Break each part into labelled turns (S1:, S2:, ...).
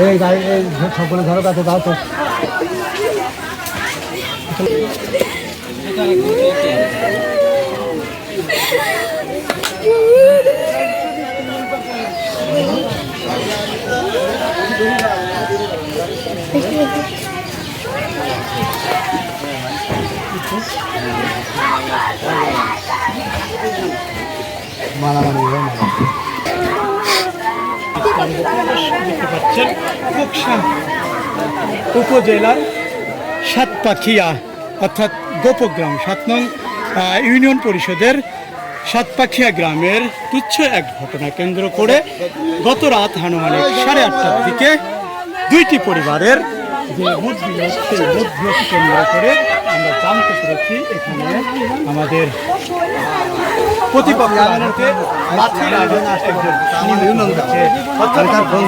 S1: এই-
S2: গাড়ি এই সকলে ধরো কাছে দাও তো
S1: উপজেলার সাতপাখিয়া অর্থাৎ গোপগ্রাম সাত নং ইউনিয়ন পরিষদের সাতপাখিয়া গ্রামের তুচ্ছ এক ঘটনা কেন্দ্র করে গত রাত হানুমানিক সাড়ে আটটার দিকে দুইটি পরিবারের যে সেই মুদ্রিয়ত কেন্দ্র করে আমরা জানতে পেরেছি এখানে আমাদের প্রতিপক্ষ একজন নিহত হয়েছে। অর্থাৎ তার ফোন।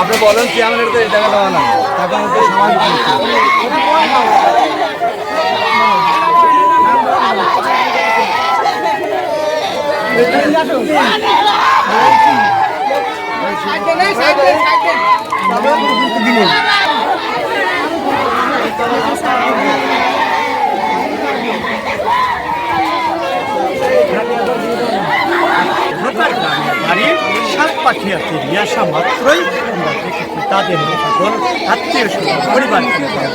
S2: আপনি বলেন চেয়ারম্যানের তো এই টাকা দেওয়া না মধ্যে সমাজ
S1: বাড়ি সাত পাখিয়াতে নিয়ে তাদের সকল আত্মীয় স্বজন পরিবার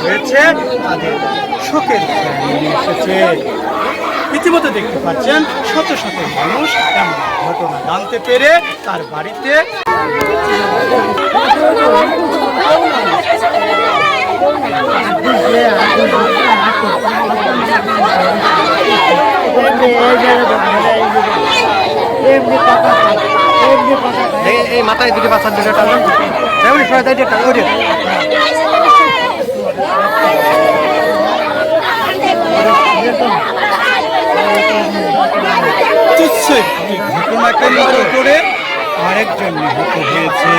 S1: রয়েছে তাদের শোকের এসেছে ইতিমধ্যে দেখতে পাচ্ছেন, শত শত মানুষ এমন ঘটনা জানতে পেরে তার বাড়িতে
S2: এই মাথায় দিকে পাঁচার দিকে টাকা যেমন ছয় তারিখে টাকা ওঠে
S1: তুচ্ছ একটি ঘটনা কেন্দ্র করে আরেকজন নিহত হয়েছে।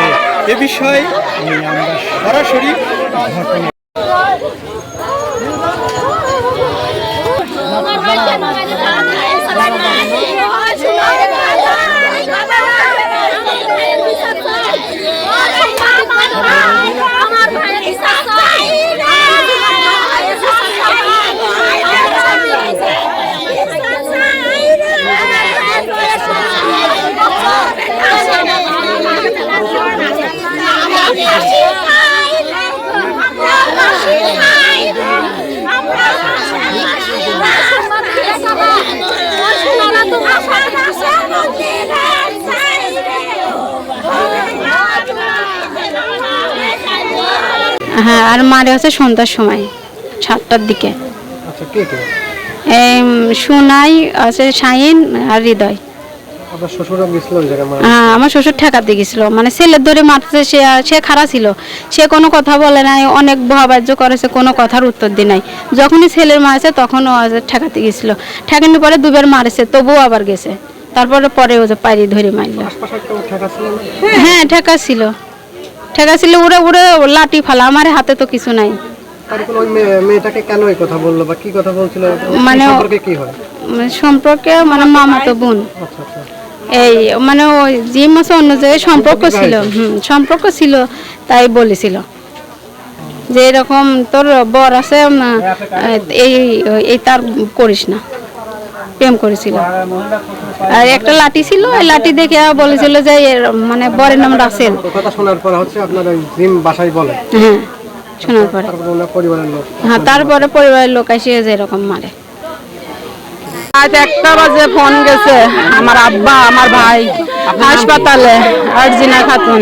S1: এ বিষয়ে আমি আমরা সরাসরি ঘটনা
S3: হ্যাঁ আর মারে হচ্ছে সন্ধ্যার সময় সাতটার দিকে।
S2: আচ্ছা
S3: এই উম, আছে শাহিন আর হৃদয়। হ্যাঁ আমার শ্বশুর ঠেকাতে গেছিল। মানে ছেলের ধরে মারতে সে সে খারাপ ছিল। সে কোনো কথা বলে নাই অনেক বহাবাজ্য করেছে কোনো কথার উত্তর দি নাই। যখনই ছেলের মারেছে তখন ও ঠেকাতে গেছিল। ঠেকানোর পরে দুবার মারেছে তবুও আবার গেছে। তারপরে পরে ও যে পাড়ি ধরে মারলো? হ্যাঁ ঠেকা ছিল। ঠেকা ছিল উড়ে উড়ে লাঠি ফালা আমার হাতে তো কিছু নাই।
S2: তার কোনো ওই মেয়ে- মেয়েটাকে কেন এই কথা বলল বা কি কথা বলছিল?
S3: মানে-
S2: সম্পর্কে
S3: মানে সম্পর্কে মানে মামা তো বোন।
S2: আচ্ছা আচ্ছা।
S3: এই মানে ওই যে মাসে অন্য জায়গায় সম্পর্ক ছিল হুম সম্পর্ক ছিল তাই বলেছিল। যে এরকম তোর বর আছে এই এই তার করিস না প্রেম করেছিল। আর একটা লাঠি ছিল ওই লাঠি দেখে বলেছিল যে এর মানে বরের নাম রাসেল
S2: কথা শোনার পর হচ্ছে আপনার জিম বাসায় বলে।
S3: হ্যাঁ শোনার পরে।
S2: তারপর পরিবারের লোক।
S3: হ্যাঁ তারপরে পরিবারের লোক এসে যে এরকম মারে।
S4: আজ একটা বাজে ফোন গেছে আমার আব্বা আমার ভাই হাসপাতালে আরজিনা খাতুন।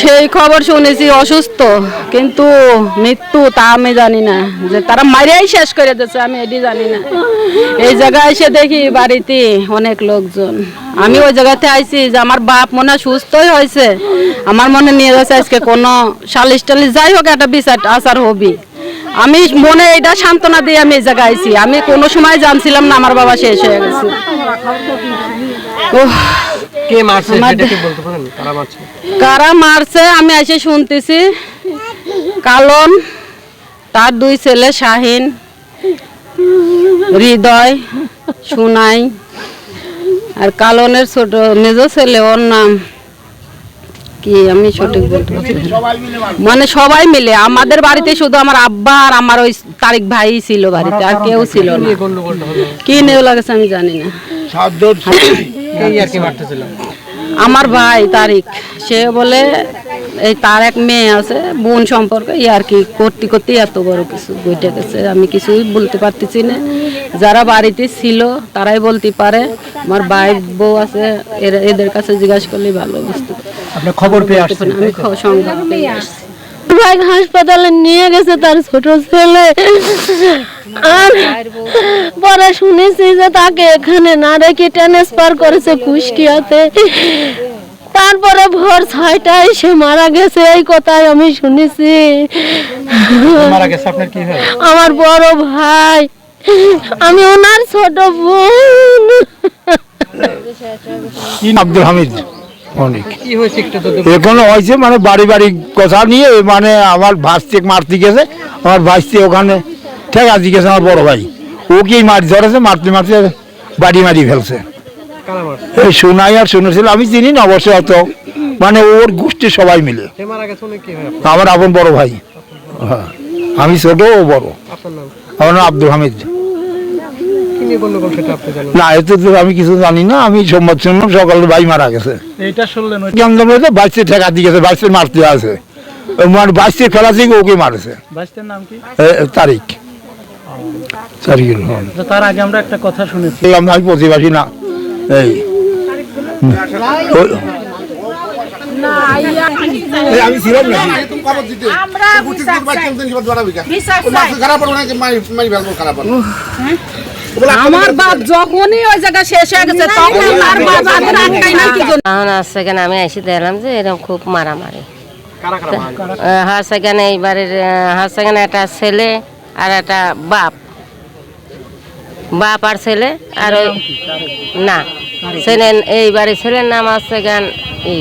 S4: সেই খবর শুনেছি অসুস্থ কিন্তু মৃত্যু তা আমি জানি না যে তারা মারিয়াই শেষ করে দিচ্ছে আমি এটি জানি না। এই জায়গায় এসে দেখি বাড়িতে অনেক লোকজন। আমি ওই জায়গাতে আইছি যে আমার বাপ মনে সুস্থই হয়েছে। আমার মনে নিয়ে যাচ্ছে আজকে কোনো সালিশ টালিশ যাই হোক একটা বিচার আচার হবি। আমি মনে এটা সান্ত্বনা দিয়ে আমি এই জায়গায় আইছি। আমি কোনো সময় জানছিলাম না আমার বাবা শেষ হয়ে গেছে। ওহ
S2: কে মারছে? সেটা কি বলতে পারেন? কারা মারছে?
S4: কারা মারছে? আমি এসে শুনতেছি। কালন তার দুই ছেলে শাহিন হৃদয় সুনাই আর কালনের ছোট মেজ ছেলে ওর নাম কি আমি সঠিক বলতে মানে সবাই মিলে আমাদের বাড়িতে শুধু আমার আব্বা আর আমার ওই তারিক ভাই ছিল বাড়িতে আর কেউ ছিল না। কি নেও লাগেছে আমি জানি না। আমার ভাই তারিক সে বলে এই তার এক মেয়ে আছে বোন সম্পর্কে ই আর কি করতে করতে এত বড় কিছু বইটা গেছে আমি কিছুই বলতে পারতেছি না। যারা বাড়িতে ছিল তারাই বলতে পারে আমার ভাই বউ আছে এরা- এদের কাছে জিজ্ঞাসা করলে ভালো বুঝতে পারবে।
S1: আপনি খবর পেয়ে আসছেন।
S4: আমি খ- সংবাদ পেয়ে আসছি।
S5: ভাই হাসপাতালে নিয়ে গেছে তার ছোট ছেলে। আর পরে শুনেছি যে তাকে এখানে না রেখে ট্রান্সফার করেছে কুষ্টিয়াতে। তারপরে ভোর ছয়টায় সে মারা গেছে এই কথাই আমি শুনেছি।
S1: মারা গেছে আপনার কি হয়
S5: আমার বড় ভাই আমি ওনার ছোট বোন।
S6: আব্দুল হামিদ? অনেক।
S2: এখনও হয়েছে
S6: মানে বাড়ি বাড়ি কথা নিয়ে মানে আমার ভাস্তে মারতে গেছে। আমার ভাস্তে ওখানে ঠেকা দিয়ে গেছে আমার বড় ভাই। ওকেই মার ধরেছে মারতে মারতে বাড়ি মারি ফেলছে। এই শোনাই আর শুনেছিল আমি চিনি না অবশ্য অত। মানে ওর গোষ্ঠী সবাই মিলে। আমার আপন বড় ভাই। হ্যাঁ আমি ছোট ও বড়। আমার নাম আব্দুল হামিদ।
S2: কি নিয়ে গন্ডগোল সেটা আপনি জানেন?
S6: না এতে তো আমি কিছু জানি না আমি সম্বাদ শুনলাম সকালে ভাই মারা গেছে।
S1: শুনলেন
S6: বাইশে ঠেকা দিয়ে গেছে বাইশে মারতে আছে। মানে বাইশে খেলা থেকে ওকে মারেছে।
S1: নাম কি?
S6: তারিখ। তারিখের হ্যাঁ।
S1: তার আগে আমরা একটা কথা শুনেছি।
S6: বললাম আমি প্রতিবাসী না। এই।
S7: আমি ছিলাম নাকি তুমি খবর দিতে আমরা বিচার চাই বিচার চাই খারাপ
S4: আমার বাপ যখনই ওই জায়গা শেষ হয়ে গেছে তখন তার বাপ আর আটকাই না কি জন্য
S8: তখন আর সেখানে আমি এসে দেখলাম যে এরকম খুব মারামারি। হার সেখানে এই বাড়ির হার সেখানে একটা ছেলে আর একটা বাপ। বাপ আর ছেলে আর ওই না ছেলে এই বাড়ির ছেলের নাম আছে গান এই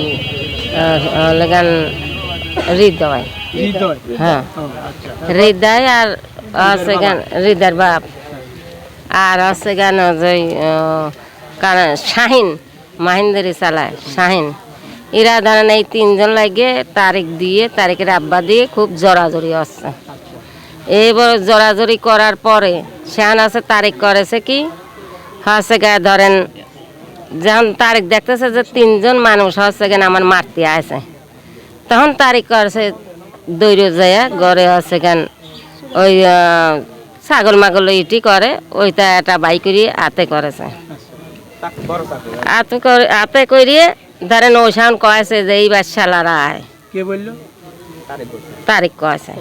S8: গান হৃদয়।
S1: হৃদয়।
S8: হ্যাঁ। হৃদয় আর আছে গান হৃদয়ের বাপ। আর আছে গান কারণ শাহিন, মাহিন্দারি চালায়, শাহিন। এরা ধরেন এই তিনজন লাগে, তারিখ দিয়ে, তারিখের আব্বা দিয়ে খুব জোরাজোরি আসছে এইবার জোরাজোরি করার পরে, শাহান আছে, তারিখ করেছে কি? হচ্ছে গা, ধরেন, যখন তারিখ দেখতেছে যে তিনজন মানুষ হচ্ছে কেন আমার মারতে আছে তখন তারিখ করেছে, দৈর্য যায় গড়ে হচ্ছে কেন ওই ছাগল মাগল ইটি করে ওইটা একটা বাই করিয়ে আতে করেছে হাতে করে হাতে করিয়ে ধরেন সাউন কয়েছে যে এই বাচ্চালারা আয়।
S1: কে বলল?
S8: তারিখ কয়েছে।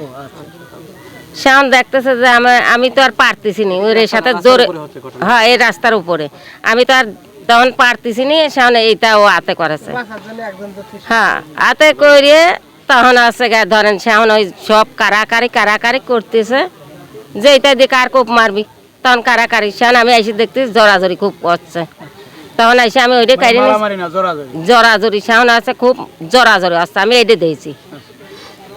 S8: সেমন দেখতেছে যে আমি আমি তো আর পারতেছি নি ওর সাথে জোরে হ্যাঁ এই রাস্তার উপরে। আমি তো আর তখন পারতেছি নি সেমন এইটা ও আতে করেছে। হ্যাঁ হাতে করিয়ে তখন আছে গা ধরেন সেমন ওই সব কারাকারি কারাকারি করতেছে। যে এইটা দিয়ে কার কোপ মারবি? তখন কারাকারি সেমন আমি এসে দেখতেছি জোরাজোরি খুব করছে তখন এসে আমি ওইটা কারি
S1: মারামারি না জোরাজোরি?
S8: আছে খুব জরাজরি আছে আমি এটা দিয়েছি।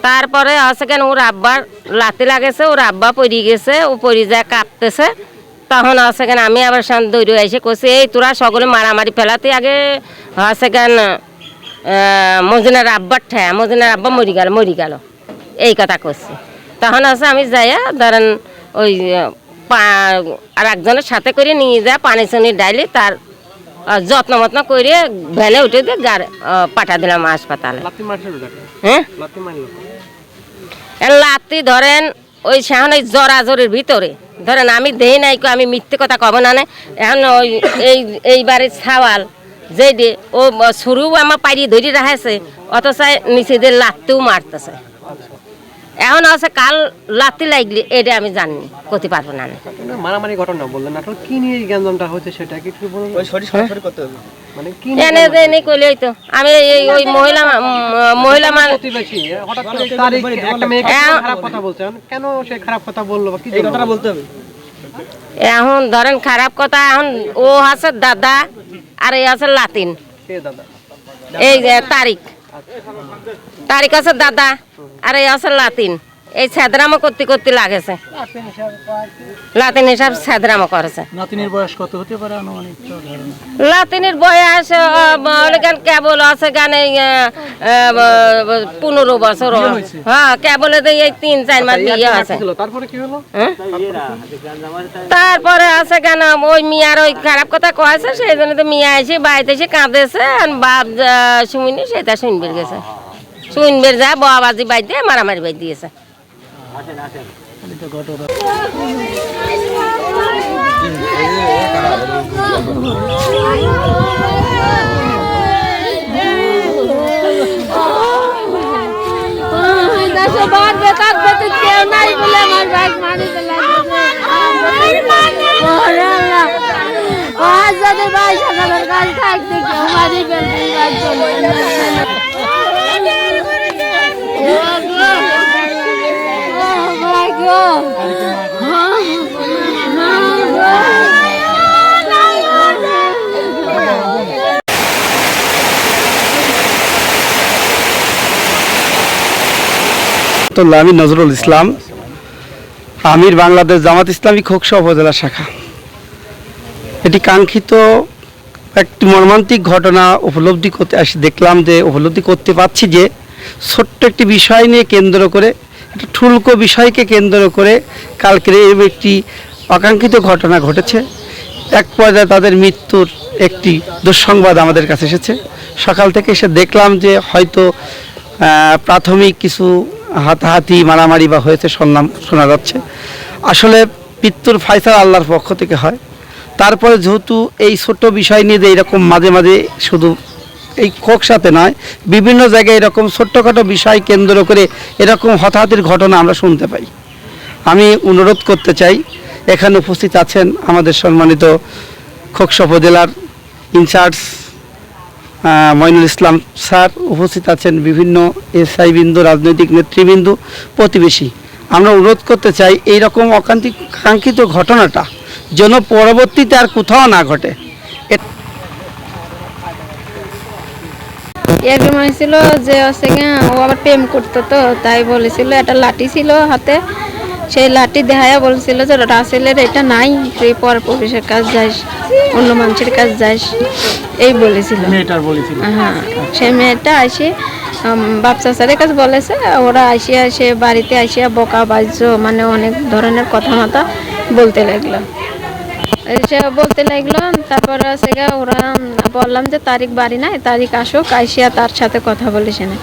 S8: তারপরে আছে কেন ওর আব্বার লাতি লাগেছে ওর আব্বা পড়ি গেছে ও পড়ি যায় কাঁপতেছে। তখন আছে কেন আমি আবার সান দৌড়ে এসে কছি এই তোরা সকলে মারামারি ফেলাতে আগে আছে কেন মজিনার আব্বার ঠেয়া মজিনার আব্বা মরি গেল মরি গেল। এই কথা করছি তখন আছে আমি যাইয়া ধরেন ওই পা- আর একজনের সাথে করে নিয়ে যায় পানি চানি ডাইলি তার যত্ন মত্ন করে ভ্যানে উঠে দিয়ে গাড়ি পাঠা দিলাম হাসপাতালে। হ্যাঁ?
S2: লাত্তি
S8: ধরেন ওই সেখানে ওই জরাজরির ভিতরে। ধরেন আমি দেই নাই কো, আমি মিথ্যে কথা কব না। এখন ওই এই এইবারে ছাওয়াল যে দে ও শুরু আমার পাড়ি ধরে রাখাছে অথচ নিচেদের লাত্তেও মারতেছে। এখন আছে কাল লাত্তি লাগলি এটা আমি জানি করতে পারব না
S2: মারামারি ঘটনা বললেন আসলে কি নিয়ে গ্যাঞ্জামটা হচ্ছে সেটা কি একটু বলুন? মানে কি
S8: এনে যে এনে কইলেই তো আমি এই ওই মহিলা মহিলা মান
S2: প্রতিবেশী হঠাৎ করে তারিখ একটা মেয়েকে। খারাপ কথা বলছে। এখন কেন সে খারাপ কথা বলল এই কথাটা বলতে হবে।
S8: এখন ধরেন খারাপ কথা এখন ও আছে দাদা আর এই আছে লাতিন। এই তারিখ। তারিখ আছে দাদা আর এই আছে লাতিন। এই ছেদরামো করতে করতে লাগেছে। লাতিন হিসাব ছেদরামো করেছে।
S1: নাতিনের বয়স কত হতে পারে আনুমানিক
S8: লাতিনের বয়স গান কেবল আছে গান পনেরো বছর হ্যাঁ কেবল এই তিন চার মাস বিয়ে আছে।
S2: তারপরে কি হলো?
S8: হ্যাঁ? তারপরে আছে কেন ওই মিয়ার ওই খারাপ কথা কয়েছে সেই জন্য তো মিয়া এসে বাড়িতে এসে কাঁদেছে আর বাপ শুনিনি সেটা শুনবের গেছে। শুনবের যা বাবাজি বাইতে মারামারি বাই দিয়েছে
S9: আমি নজরুল ইসলাম, আমির বাংলাদেশ জামাত ইসলামী খোকসা উপজেলা শাখা। এটি কাঙ্ক্ষিত একটি মর্মান্তিক ঘটনা উপলব্ধি করতে দেখলাম যে উপলব্ধি করতে পারছি যে ছোট্ট একটি বিষয় নিয়ে কেন্দ্র করে, একটা ঠুলকো বিষয়কে কেন্দ্র করে কালকের এই একটি অকাঙ্ক্ষিত ঘটনা ঘটেছে। এক পর্যায়ে তাদের মৃত্যুর একটি দুঃসংবাদ আমাদের কাছে এসেছে। সকাল থেকে এসে দেখলাম যে হয়তো প্রাথমিক কিছু হাতাহাতি, মারামারি বা হয়েছে শুনলাম শোনা যাচ্ছে। আসলে মৃত্যুর ফাইসাল আল্লাহর পক্ষ থেকে হয়। তারপরে যেহেতু এই ছোট্ট বিষয় নিয়ে যে এরকম মাঝে মাঝে শুধু এই খোকসাতে নয়, বিভিন্ন জায়গায় এরকম ছোট্টখাটো বিষয় কেন্দ্র করে এরকম হতাহতির ঘটনা আমরা শুনতে পাই। আমি অনুরোধ করতে চাই, এখানে উপস্থিত আছেন আমাদের সম্মানিত খোকসা উপজেলার ইনচার্জ মইনুল ইসলাম স্যার, উপস্থিত আছেন বিভিন্ন এসআই বিন্দু, রাজনৈতিক নেতৃবৃন্দু, প্রতিবেশী। আমরা অনুরোধ করতে চাই এই রকম অকান্তিক, কাঙ্ক্ষিত ঘটনাটা যেন পরবর্তীতে আর কোথাও না ঘটে এ-
S10: এরকম হয়েছিল যে হচ্ছে ও আবার প্রেম করতো তো তাই বলেছিল একটা লাঠি ছিল হাতে সেই লাঠি দেখায়া বলছিল যে রাসেলের এটা নাই তুই পর পুলিশের কাজ যাস অন্য মানুষের কাজ যাস। এই বলেছিল। হ্যাঁ সেই মেয়েটা আসে বাচ্চা স্যারের কাছে বলেছে ওরা আসিয়া সে বাড়িতে আসিয়া বকা বাজ্য মানে অনেক ধরনের কথা মতো বলতে লাগল। এসে বলতে লাগল তারপর গা ওরা বললাম যে তারিখ বাড়ি নাই, তারিখ আসুক, আইসিয়া তার সাথে কথা বলিস না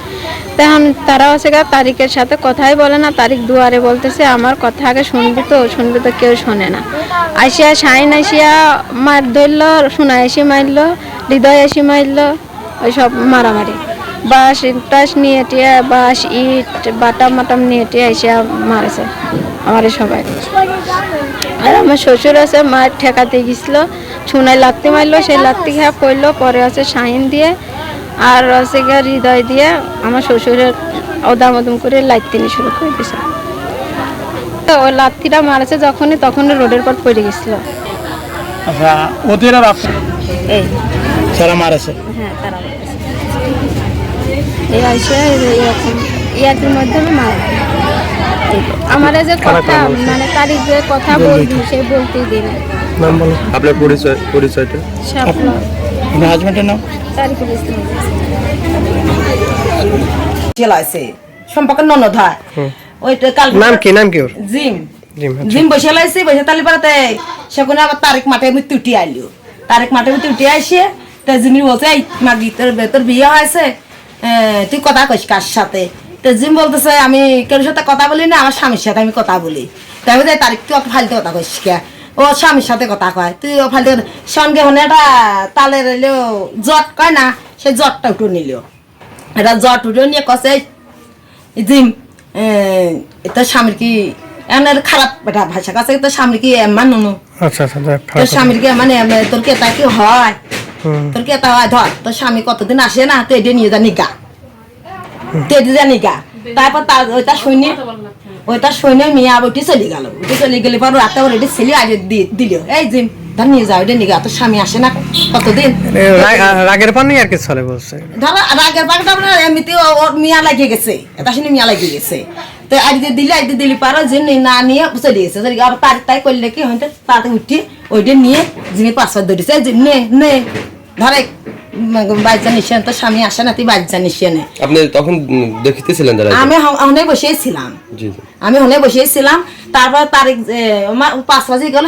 S10: তখন তারাও গা তারিখের সাথে কথাই বলে না, তারিখ দুয়ারে বলতেছে, আমার কথা আগে শুনবি তো শুনবি তো কেউ শোনে না। আইসিয়া সাইন আইসিয়া মার ধরলো সোনা এসে মারলো, হৃদয় এসে মারলো, ওই সব মারামারি। বাস টাস নিয়ে টিয়া, বাঁশ, ইট বাটাম মাটাম নিয়ে টিয়া এসে মারেছে আমারে সবাই। আর আমার শ্বশুর আছে মার ঠেকাতে গেছিল ছুনায় লাত্তি মারলো সেই লাত্তি খেয়ে পড়ল পরে আছে শাহিন দিয়ে আর আছে গিয়ে হৃদয় দিয়ে আমার শ্বশুরের ওদাম ওদম করে লাইতিনি শুরু করে দিয়েছে তো ওই লাত্তিটা মারেছে যখনই তখন রোডের পর পড়ে গেছিল
S1: আচ্ছা ওদের আর
S10: এই
S1: যারা মারেছে
S10: হ্যাঁ তারা। এই আইসে এরকম ইয়াদের মাধ্যমে মারা। আমার যে কথা মানে তারিখ যে কথা বলবি সে বলতেই দিন
S11: আপনার পরিচয় পরিচয়টা?
S1: আপনার হাজব্যান্ডের নাম?
S10: তারিখুল ইসলাম
S12: আছে সম্পর্কে ননদ। হয় ওইটা কাল
S2: নাম কি নাম কি ওর?
S12: জিম।
S2: জিম, আচ্ছা।
S12: বসে লাইছে বসে তালি পারাতে সেখানে আবার তারিখ মাঠে আমি উঠি আইলো। তারিখ মাঠে মৃত্যু উঠে আসে তো জিমি বলছে এই মাগি তোর তোর বিয়ে হয়েছে। তুই কথা কইস কার সাথে? তো জিম বলতেছে আমি কেউ সাথে কথা বলি না আমার স্বামীর সাথে আমি কথা বলি। তাই বোধ তারিখ তুই অত ফালতে কথা কইস কে? ও স্বামীর সাথে কথা কয় তুই ও ফালতে সঙ্গে হনে একটা তালের এলো জট কয় না সে জটটা উঠে নিল। এটা জট উঠে নিয়ে কসে জিম এটা স্বামীর কি এমন খারাপ এটা ভাষা? কাছে তো স্বামীর কি এমন নুনু? তোর স্বামীর কি মানে এমন, তোর কি এটা কি হয়? তোর কেতা হয়? ধর তোর স্বামী কতদিন আসে না তুই এটা নিয়ে জানি গা তুই এটা জানি গা তারপর তার ওইটা শুনে ওইটা শুনে মিয়া উঠে চলে গেল। উঠে চলে গেলে পর রাতে ওর এটা ছেলে আজ দিল। এই জিম ধর নিয়ে যাও এটা নিয়ে গা স্বামী আসে না কতদিন?
S2: রাগের পানি আর কি চলে বলছে।
S12: ধরো রাগের আপনার এমনিতে ওর মিয়া লাগিয়ে গেছে। এটা শুনে মিয়া লাগিয়ে গেছে। তো আজকে দিলে আজকে দিলি পারো যে নি- না নিয়ে চলে গেছে। চলে গিয়ে আবার তার তাই করলে কি হয়তো তাড়াতাড়ি উঠি ওইটা নিয়ে যিনি পাসওয়ার্ড ধরেছে। যে নে নে। ধরে বাচ্চা নিশিয়ান তো স্বামী আসে না তুই বাচ্চা নিশিয়ানে
S11: আপনি তখন দেখিতেছিলেন যারা
S12: আমি অনেক বসেছিলাম
S11: জি জি।
S12: আমি হলে বসেছিলাম তারপর তারিখ পাঁচ বাজে গেল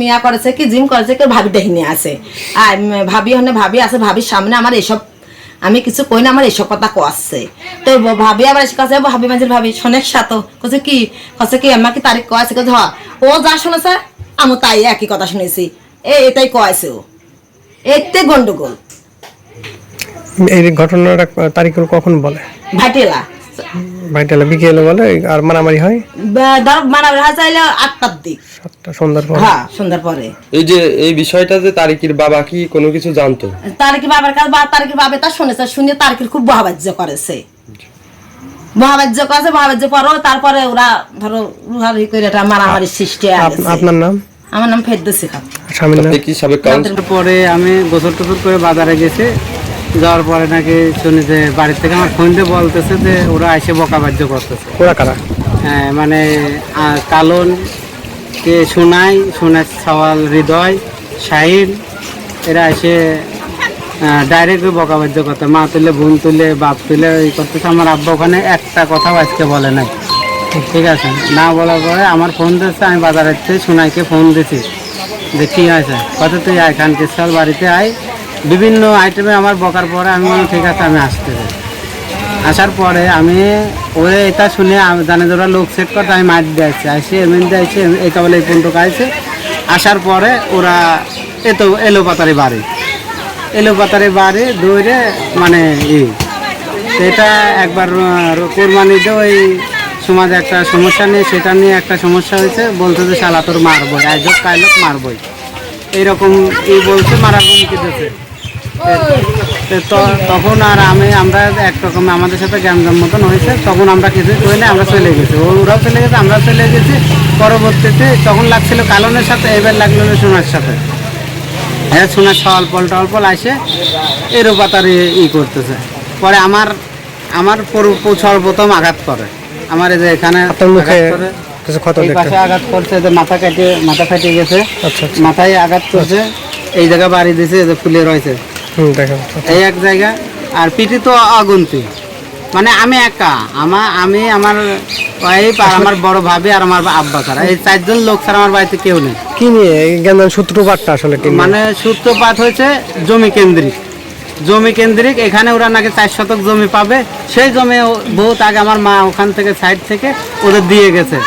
S12: মিয়া করেছে কি জিম করেছে কি ভাবি দেখিনি আছে। আর ভাবি হনে ভাবি আছে ভাবির সামনে আমার এসব আমি কিছু কই না আমার এসব কথা কোয়াচ্ছে। তো ভাবি আবার এসে কাছে ভাবি মাঝে ভাবি শোনেক সাথ কছে কি কছে কি আমাকে তারিখ কোয়াছে? কছে হ ও যা শুনেছে আমি তাই একই কথা শুনেছি। এ এটাই কোয়াছে ও। এতে গন্ডগোল।
S2: এই ঘটনাটা তারিখ কখন বলে?
S12: ভাইটেলা।
S2: ভাইটালে বিকেলে বলে আর মারামারি হয়?
S12: ধর মানাবে চাইলে আটটার দিক।
S2: সাতটা সন্ধ্যার পর?
S12: হ্যাঁ সন্ধ্যার পরে।
S11: এই যে এই বিষয়টা যে তারিকির বাবা কি কোনো কিছু জানতো?
S12: তারকি বাবার কাছে বা তারকি বাবে তা শুনেছে শুনে তারকির খুব বহাবাজ্য করেছে। বহাবাজ্য করেছে বহাবাজ্য পরও তারপরে ওরা ধরো রুহারি করে এটা মারামারি সৃষ্টি হয়ে।
S2: আপনার নাম?
S12: আমার নাম ফেরদৌসি
S2: স্বামীর নাম?
S11: কি সাবেক কাউন্সিলর
S13: পরে আমি গোসল টোসল করে বাজারে গেছি। যাওয়ার পরে নাকি শুনি যে বাড়ির থেকে আমার ফোন দিয়ে বলতেছে যে ওরা এসে বকাবাজ্য করতেছে।
S2: ওরা কারা?
S13: হ্যাঁ মানে কালন কে শোনাই শোনাই সওয়াল হৃদয় শাহিন এরা এসে ডাইরেক্ট বকাবাজ্য করতে। মা তুলে বোন তুলে বাপ তুলে এই করতেছে। আমার আব্বা ওখানে একটা কথাও আজকে বলে নাই। ঠিক আছে। না বলার পরে আমার ফোন দিচ্ছে আমি বাজারের থেকে সোনাইকে ফোন দিছি। যে কী হয়েছে? কত তুই আয় খান কিসাল বাড়িতে আয়। বিভিন্ন আইটেমে আমার বকার পরে আমি ঠিক আছে, আমি আসতেছি আসার পরে আমি ওরে এটা শুনে আমি জানে ওরা লোক সেট করতে আমি মাঠ দিয়ে আসছি। আসি এমনি দিয়ে আসছি এই কেবল এই পর্যন্ত আইছে আসার পরে ওরা এ তো এলো পাতারি বাড়ি। এলো পাতারি বাড়ি দৌড়ে মানে ই সেটা একবার কোরবানিতে ওই সমাজে একটা সমস্যা নিয়ে সেটা নিয়ে একটা সমস্যা হয়েছে বলতে যে শালা তোর মারবই, আজ হোক, কাল হোক মারবই। এইরকম ই বলছে মারার হুমকি দিতেছে তখন আর আমি, আমরা একরকম, আমাদের সাথে গ্যামজাম মতন হয়েছে, তখন আমরা কিছু করি না আমরা চলে গেছি। ওরাও চলে গেছে আমরা চলে গেছি। পরবর্তীতে তখন লাগছিল কালনের সাথে, এবার লাগল সোনার সাথে। হ্যাঁ সোনার অল্প অল্প আসে এরও পাতারে ই করতেছে। পরে আমার আমার সর্বপ্রথম আঘাত করে। আমার এই যে এখানে
S2: মুখে কিছু ক্ষত দেখতে
S13: পাশে আঘাত করছে যে মাথা কেটে মাথা ফেটে গেছে।
S2: আচ্ছা আচ্ছা।
S13: মাথায় আঘাত করছে। এই জায়গা বাড়ি দিয়েছে যে ফুলে রয়েছে। এই এক জায়গা। আর পিঠে তো অগুন্তি। মানে আমি একা। আমার আমি আমার ওয়াইফ আর আমার বড় ভাবি আর আমার আব্বা ছাড়া। এই চারজন লোক ছাড়া আমার বাড়িতে কেউ নেই।
S2: কি নিয়ে? সূত্রপাতটা আসলে কি
S13: মানে সূত্রপাত হয়েছে জমি কেন্দ্রিক। জমি কেন্দ্রিক, এখানে ওরা নাকি চার শতক জমি পাবে। সেই জমি বহুত আগে আমার মা ওখান থেকে সাইড থেকে ওদের দিয়ে গেছে।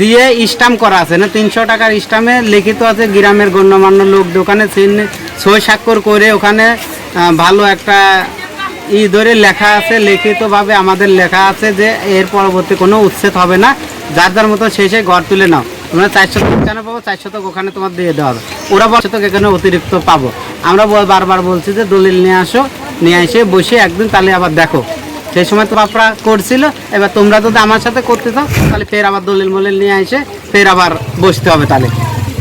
S13: দিয়ে স্টাম্প করা আছে না তিনশো টাকার স্টাম্পে লিখিত আছে গ্রামের গণ্যমান্য লোক দোকানে চিহ্ন সই স্বাক্ষর করে ওখানে ভালো একটা ই ধরে লেখা আছে, লিখিতভাবে আমাদের লেখা আছে যে এর পরবর্তী কোনো উচ্ছেদ হবে না। যার যার মতো শেষে ঘর তুলে নাও। তোমরা চার শতক এখানে পাবো? চার শতক ওখানে তোমার দিয়ে দেওয়া হবে। ওরা বল তো এখানে অতিরিক্ত পাবো। আমরা বারবার বলছি যে দলিল নিয়ে আসো, নিয়ে এসে বসে একদিন তাহলে আবার দেখো। সেই সময় তো বাপরা করছিল, এবার তোমরা যদি আমার সাথে করতে চাও, তাহলে ফের আবার দলিল মলিল নিয়ে এসে ফের আবার বসতে হবে তাহলে।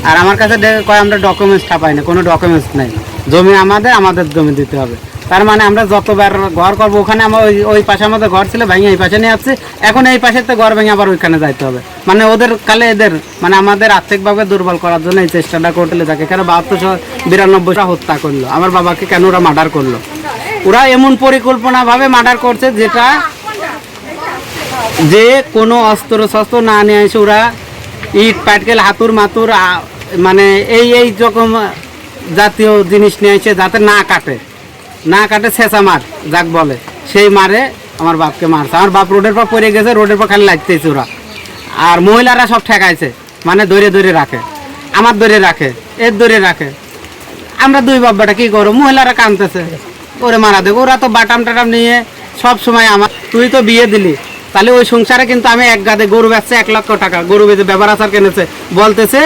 S13: আর আমার কাছে কয় আমরা ডকুমেন্টস ছাপাই না, কোনো ডকুমেন্টস নেই। জমি আমাদের আমাদের জমি দিতে হবে। তার মানে আমরা যতবার ঘর করব, ওখানে আমার ওই ওই পাশে আমাদের ঘর ছিল, ভেঙে এই পাশে নিয়ে আসছে। এখন এই পাশে তো ঘর ভেঙে আবার ওইখানে যাইতে হবে। মানে ওদের কালে এদের মানে আমাদের আর্থিকভাবে দুর্বল করার জন্য এই চেষ্টাটা করলে থাকে কেন বাহাত্তর বিরানব্বইটা হত্যা করল, আমার বাবাকে কেন ওরা মার্ডার করল? ওরা এমন পরিকল্পনাভাবে মার্ডার করছে যেটা যে কোনো অস্ত্র শস্ত্র না নিয়ে এসে ওরা ইট, পাটকেল, হাতুর মাতুর মানে এই এই রকম জাতীয় জিনিস নিয়ে এসে যাতে না কাটে। না কাটে ছেঁচা মার, যাক বলে। সেই মারে আমার বাপকে মারছে। আমার বাপ রোডের পর পড়ে গেছে, রোডের পর খালি লাগতেছে ওরা। আর মহিলারা সব ঠেকাইছে মানে ধরে ধরে রাখে। আমার ধরে রাখে, এর ধরে রাখে। আমরা দুই বাব্বাটা কি করো মহিলারা কানতেছে ওরে মারা দেবো, ওরা তো বাটাম টাটাম নিয়ে সব সময় আমার তুই তো বিয়ে দিলি। তাহলে ওই সংসারে কিন্তু আমি এক গাদে গরু বেচছে এক লক্ষ টাকা। গরু বেচে ব্যবহার আচার কিনেছে? বলতেছে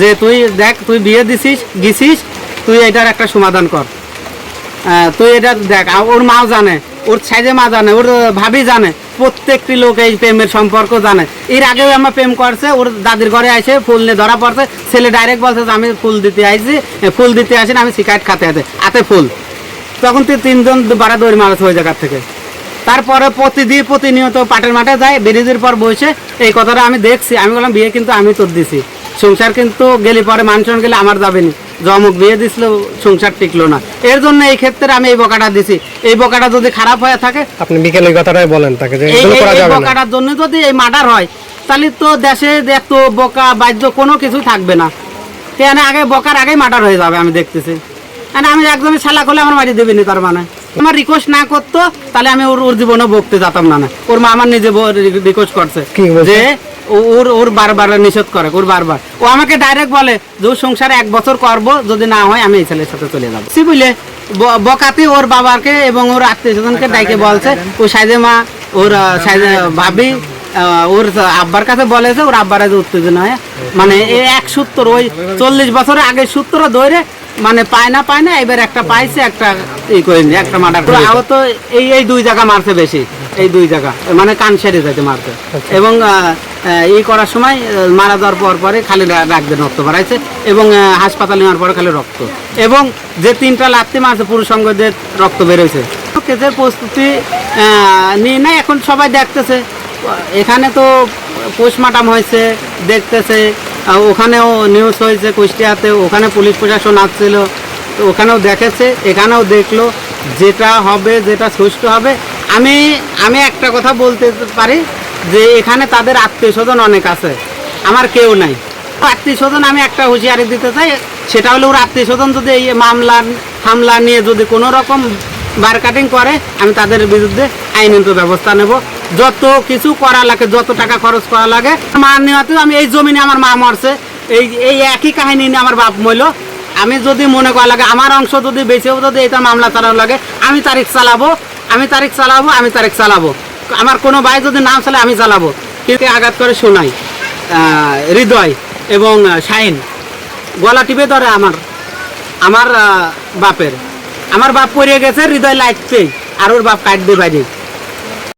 S13: যে তুই দেখ, তুই বিয়ে দিছিস, গিছিস, তুই এটার একটা সমাধান কর। তুই এটা দেখ ওর মাও জানে, ওর সাইজে মা জানে, ওর ভাবি জানে, প্রত্যেকটি লোক এই প্রেমের সম্পর্ক জানে। এর আগেও আমার প্রেম করছে, ওর দাদির ঘরে এসে ফুল নিয়ে ধরা পড়ছে, ছেলে ডাইরেক্ট বলছে যে আমি ফুল দিতে আইছি ফুল দিতে আসি না, আমি সিগারেট খাতে হাতে হাতে ফুল। তখন তুই তিনজন বাড়া দৌড় মারছে ওই জায়গার থেকে। তারপরে প্রতিদিন প্রতিনিয়ত পাটের মাঠে যায়, ব্রিজের পর বসে, এই কথাটা আমি দেখছি, আমি বললাম, বিয়ে কিন্তু আমি তোর দিছি। সংসার কিন্তু গেলে পরে মানুষজন গেলে আমার যাবে না। জমক বিয়ে দিছিল সংসার টিকলো না। এর জন্য এই ক্ষেত্রে আমি এই বকাটা দিছি। এই বকাটা যদি খারাপ হয়ে থাকে
S2: আপনি বিকেলে কথাটাই বলেন তাকে যে
S13: এই
S2: এগুলো করা যাবে না।
S13: বকাটার জন্য যদি এই মার্ডার হয় তাহলে তো দেশে এত বকা বাদ্য কোনো কিছু থাকবে না। কেন আগে বকার আগেই মার্ডার হয়ে যাবে আমি দেখতেছি। মানে আমি একদমই শালা করলে আমার মারি দেবেনি তার মানে। আমার রিকোয়েস্ট না করতো তাহলে আমি ওর ওর জীবনে বকতে যেতাম না না ওর মা আমার নিজে রিকোয়েস্ট করছে যে ওর ওর বারবার নিষেধ করে ওর বারবার। ও আমাকে ডাইরেক্ট বলে যে সংসারে এক বছর করব যদি না হয় আমি এই ছেলের সাথে চলে যাব। সে বুঝলে বকাতে ওর বাবাকে এবং ওর আত্মীয় স্বজনকে ডাইকে বলছে ও সাইদে মা ওর সাইদে ভাবি ওর আব্বার কাছে বলেছে ওর আব্বার যে উত্তেজনা হয়। মানে এ এক সূত্র ওই চল্লিশ বছরের আগে সূত্র ধরে মানে পায় না পায় না এবার একটা পাইছে একটা ই করে নিয়ে একটা মার্ডার আহত এই এই দুই জায়গা মারছে বেশি। এই দুই জায়গা মানে কান সেরে যাইতে মারছে। এবং আহ, আহ, ই করার সময় মারা যাওয়ার পর পরে খালি রা- রাখ দিয়ে রক্ত বাড়াইছে এবং হাসপাতালে নেওয়ার পরে খালি রক্ত। এবং যে তিনটা লাত্তি মারছে পুরুষ সঙ্গে যে রক্ত বেরোয়েছে কেসের প্রস্তুতি নিয়ে না এখন সবাই দেখতেছে। এখানে তো পোস্টমার্টাম হয়েছে দেখতেছে। ওখানেও নিউজ হয়েছে কুষ্টিয়াতে ওখানে পুলিশ প্রশাসন আসছিল। তো ওখানেও দেখেছে, এখানেও দেখল যেটা হবে, যেটা সুষ্ঠু হবে। আমি আমি একটা কথা বলতে পারি যে এখানে তাদের আত্মীয় স্বজন অনেক আছে, আমার কেউ নাই। আত্মীয় স্বজন আমি একটা হুঁশিয়ারি দিতে চাই, সেটা হলো ওর আত্মীয় স্বজন যদি এই মামলা, হামলা নিয়ে যদি কোনো রকম বার কাটিং করে, আমি তাদের বিরুদ্ধে আইনত ব্যবস্থা নেব। যত কিছু করা লাগে, যত টাকা খরচ করা লাগে, মা নেওয়াতেও আমি এই জমিনে আমার মা মরছে, এই এই একই কাহিনী নিয়ে আমার বাপ মইল আমি যদি মনে করা লাগে, আমার অংশ যদি বেঁচেও যদি এটা মামলা চালানো লাগে, আমি তারিখ চালাবো, আমি তারিখ চালাবো, আমি তারিখ চালাবো। আমার কোনো ভাই যদি নাম চালে আমি চালাবো। কিন্তু আঘাত করে শোনাই হৃদয় এবং শাইন, গলা টিপে ধরে আমার আমার বাপের। আমার বাপ পড়ে গেছে, হৃদয় লাগছেই আর ওর বাপ কাটবে বাইরে।